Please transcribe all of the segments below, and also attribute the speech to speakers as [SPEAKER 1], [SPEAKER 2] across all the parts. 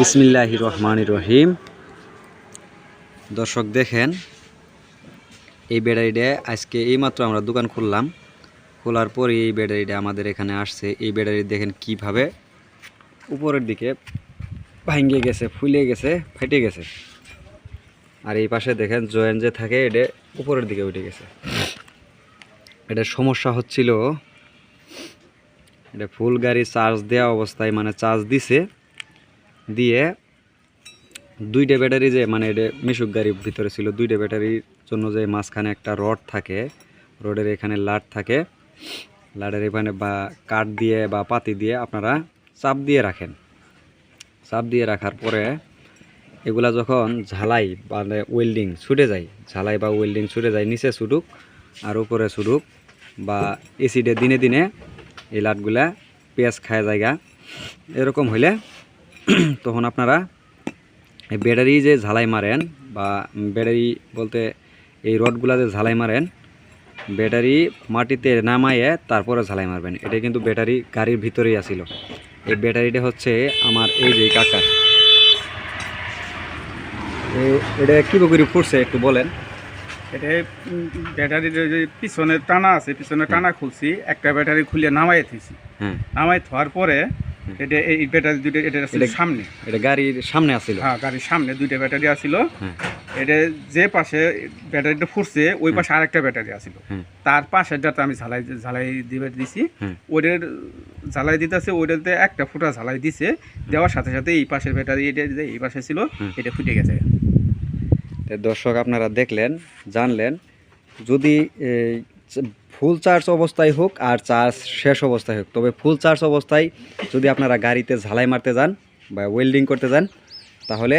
[SPEAKER 1] বিসমিল্লাহ রহমান রহিম। দর্শক, দেখেন, এই ব্যাটারিটা আজকে এইমাত্র আমরা দোকান খুললাম। খোলার পরে এই ব্যাটারিটা আমাদের এখানে আসছে। এই ব্যাটারি দেখেন কীভাবে উপরের দিকে ভাঙ্গে গেছে, ফুলে গেছে, ফেটে গেছে। আর এই পাশে দেখেন, জয়েন যে থাকে, এটা উপরের দিকে উঠে গেছে। এটা সমস্যা হচ্ছিল, এটা ফুল গাড়ি চার্জ দেওয়া অবস্থায় মানে চার্জ দিছে। দিয়ে দুইটা ব্যাটারি যে মানে মিশুক গাড়ির ভিতরে ছিল, দুইটা ব্যাটারির জন্য যে মাঝখানে একটা রড থাকে, রডের এখানে লাট থাকে। লাটের এখানে বা কাঠ দিয়ে বা পাতি দিয়ে আপনারা চাপ দিয়ে রাখেন। চাপ দিয়ে রাখার পরে এগুলা যখন ঝালাই মানে ওয়েল্ডিং ছুটে যায়, ঝালাই বা ওয়েল্ডিং ছুটে যায়, নিচে ছুটুক আর উপরে ছুটুক বা এসিডে দিনে দিনে এই লাটগুলা পেঁয়াজ খায় জায়গা। এরকম হইলে তখন আপনারা এই ব্যাটারি যে ঝালাই মারেন বা ব্যাটারি বলতে এই রডগুলা যে ঝালাই মারেন ব্যাটারি মাটিতে নামাইয়ে তারপরে ঝালাই মারবেন। এটা কিন্তু ব্যাটারি গাড়ির ভিতরেই আসিল। এই ব্যাটারিটা হচ্ছে আমার এই যে কাকার। এটা কী করে ফুটছে একটু বলেন।
[SPEAKER 2] এটা ব্যাটারির যে পিছনে টানা আছে পিছনে টানা খুলছি একটা ব্যাটারি খুলে নামাই থইছি।
[SPEAKER 1] হ্যাঁ।
[SPEAKER 2] নামাই থার পরে এটা এই ব্যাটারি দুইটা এটা সামনে।
[SPEAKER 1] এটা গাড়ির সামনে আসিল।
[SPEAKER 2] হ্যাঁ গাড়ির সামনে দুইটা ব্যাটারি আছিল
[SPEAKER 1] হ্যাঁ।
[SPEAKER 2] এটা যে পাশে ব্যাটারিটা ফুটছে ওই পাশে আরেকটা ব্যাটারি আছিল তার পাশেরটাতে আমি ঝালাই ঝালাই দিবে দিছি। ওদের ঝালাই দিতেছে ওইটাতে একটা ফুটা ঝালাই দিছে। দেওয়ার সাথে সাথে এই পাশের ব্যাটারি এটা এই পাশে ছিল এটা ফুটে গেছে।
[SPEAKER 1] দর্শক আপনারা দেখলেন জানলেন। যদি ফুল চার্জ অবস্থায় হোক আর চার্জ শেষ অবস্থায় হোক। তবে ফুল চার্জ অবস্থায় যদি আপনারা গাড়িতে ঝালাই মারতে যান বা ওয়েল্ডিং করতে যান তাহলে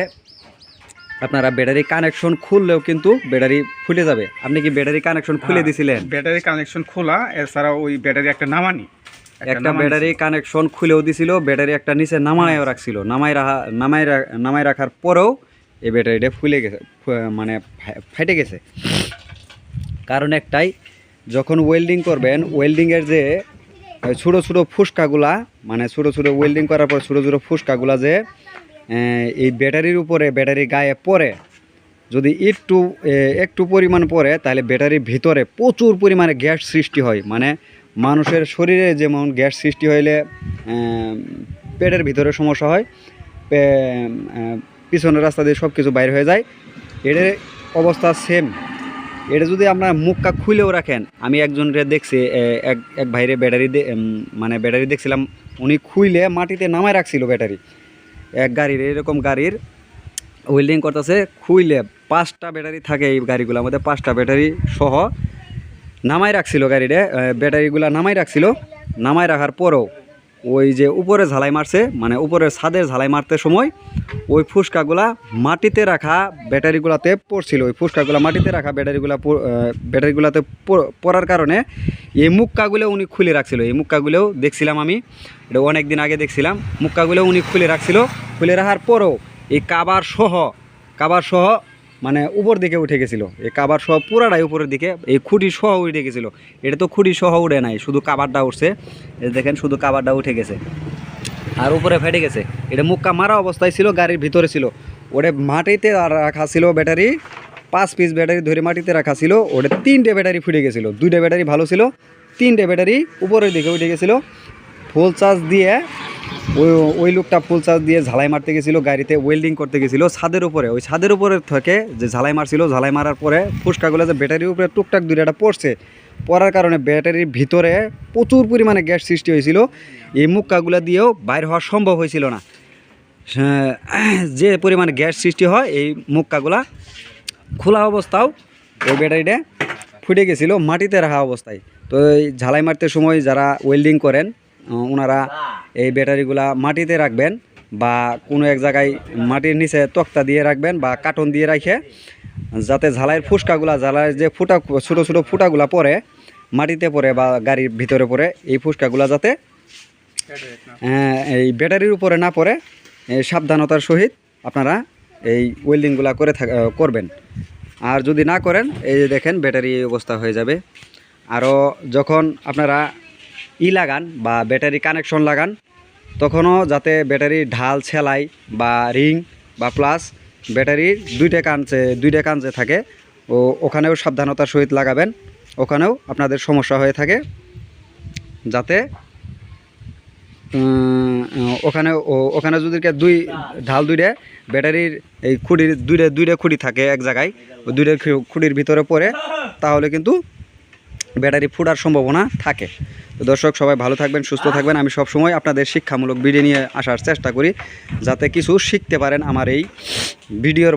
[SPEAKER 1] আপনারা ব্যাটারি কানেকশন খুললেও কিন্তু ব্যাটারি ফুলে যাবে। আপনি কি ব্যাটারি কানেকশন খুলে দিছিলেন?
[SPEAKER 2] ব্যাটারি কানেকশন খোলা এছাড়া ওই ব্যাটারি একটা নামানি।
[SPEAKER 1] একটা ব্যাটারি কানেকশন খুলেও দিছিল ব্যাটারি একটা নিচে নামায়ও রাখছিল। নামাই রাখা নামাই নামাই রাখার পরেও এই ব্যাটারিটা ফুলে গেছে মানে ফেটে গেছে। কারণ একটাই যখন ওয়েল্ডিং করবেন ওয়েল্ডিংয়ের যে ছোটো ছোটো ফুসকাগুলা মানে ছোটো ছোটো ওয়েল্ডিং করার পর ছোটো ছোটো ফুসকাগুলা যে এই ব্যাটারির উপরে, ব্যাটারি গায়ে পড়ে, যদি একটু একটু পরিমাণ পড়ে, তাহলে ব্যাটারির ভিতরে প্রচুর পরিমাণে গ্যাস সৃষ্টি হয়। মানে মানুষের শরীরে যেমন গ্যাস সৃষ্টি হইলে পেটের ভিতরে সমস্যা হয় পিছনের রাস্তা দিয়ে সব কিছু বাইর হয়ে যায়, এটার অবস্থা সেম এটা যদি আপনার মুখটা খুলেও রাখেন, আমি একজনকে দেখছি এক এক ভাইরে ব্যাটারি মানে ব্যাটারি দেখছিলাম, উনি খুইলে মাটিতে নামায় রাখছিল ব্যাটারি। এক গাড়ির, এরকম গাড়ির ওয়েল্ডিং করতেছে, খুইলে পাঁচটা ব্যাটারি থাকে এই গাড়িগুলোর মধ্যে, পাঁচটা ব্যাটারি সহ নামাই রাখছিল গাড়িটা ব্যাটারিগুলো নামাই রাখছিল নামাই রাখার পরেও ওই যে উপরে ঝালাই মারছে মানে উপরের ছাদের ঝালাই মারতে সময় ওই ফুসকাগুলা মাটিতে রাখা ব্যাটারিগুলাতে পড়ছিল। ওই ফুসকাগুলা মাটিতে রাখা ব্যাটারিগুলা ব্যাটারিগুলাতে পড়ার কারণে এই মুক্কাগুলো উনি খুলে রাখছিল। এই মুক্কাগুলোও দেখছিলাম আমি, এটা অনেক দিন আগে দেখছিলাম। মুক্কাগুলো উনি খুলে রাখছিল। খুলে রাখার পরও এই কাবার সহ কাবার সহ মানে উপর দিকে উঠে গেছিল। এই কাবার সহ পুরাটাই উপরের দিকে, এই খুঁটি সহ উঠে গেছিল। এটা তো খুঁটি সহ উঠে নাই, শুধু কাবারটা উঠছে। দেখেন, শুধু কাবারটা উঠে গেছে। আর উপরে ফেটে গেছে। এটা মুক্কা মারা অবস্থায় ছিল, গাড়ির ভিতরে ছিল। ওটা মাটিতে রাখা ছিল ব্যাটারি, পাঁচ পিস ব্যাটারি ধরে মাটিতে রাখা ছিল। ওটা তিনটে ব্যাটারি ফুটে গেছিল। দুইটা ব্যাটারি ভালো ছিল, তিনটে ব্যাটারি উপরের দিকে উঠে গেছিল। ফুল চার্জ দিয়ে ওই ওই লোকটা ফুল চার্জ দিয়ে ঝালাই মারতে গেছিল, গাড়িতে ওয়েল্ডিং করতে গেছিল, ছাদের উপরে। ওই ছাদের উপরে থেকে যে ঝালাই মারছিল, ঝালাই মারার পরে ফুসকাগুলো যে ব্যাটারির উপরে টুকটাক দুইটা পড়ছে। পড়ার কারণে ব্যাটারির ভিতরে প্রচুর পরিমাণে গ্যাস সৃষ্টি হয়েছিল। এই মুক্কাগুলো দিয়েও বাইর হওয়া সম্ভব হয়েছিল না। যে পরিমাণে গ্যাস সৃষ্টি হয়, এই মুক্কাগুলা খোলা অবস্থাও ওই ব্যাটারিটা ফুটে গেছিল, মাটিতে রাখা অবস্থায়। তো ঝালাই মারতে সময় যারা ওয়েল্ডিং করেন ওনারা এই ব্যাটারিগুলা মাটিতে রাখবেন বা কোনো এক জায়গায় মাটির নিচে তক্তা দিয়ে রাখবেন বা কার্টন দিয়ে রাখে যাতে ঝালাইয়ের ফুসকাগুলা, ঝালাইয়ের যে ফুটা, ছোটো ছোটো ফুটাগুলা পড়ে, মাটিতে পড়ে বা গাড়ির ভিতরে পড়ে, এই ফুসকাগুলা যাতে এই ব্যাটারির উপরে না পড়ে সাবধানতার সহিত আপনারা এই ওয়েল্ডিংগুলা করে করবেন। আর যদি না করেন, এই দেখেন, ব্যাটারি অবস্থা হয়ে যাবে। আরও যখন আপনারা ই লাগান বা ব্যাটারি কানেকশন লাগান, তখনও যাতে ব্যাটারির ঢাল ছেলাই বা রিং বা প্লাস ব্যাটারির দুইটা কাঞ্চে দুইটা কাঞ্চে থাকে। ও ওখানেও সাবধানতার সহিত লাগাবেন, ওখানেও আপনাদের সমস্যা হয়ে থাকে। যাতে ওখানে ওখানে যদি দুই ঢাল দুইটা, ব্যাটারির এই খুঁড়ির দুইটা দুইটা খুঁড়ি থাকে এক জায়গায়, দুইটা খুঁড়ির ভিতরে পড়ে, তাহলে কিন্তু ব্যাটারি ফুটার সম্ভাবনা থাকে। তো দর্শক, সবাই ভালো থাকবেন, সুস্থ থাকবেন। আমি সব সময় আপনাদের শিক্ষামূলক ভিডিও নিয়ে আসার চেষ্টা করি, যাতে কিছু শিখতে পারেন আমার এই ভিডিওর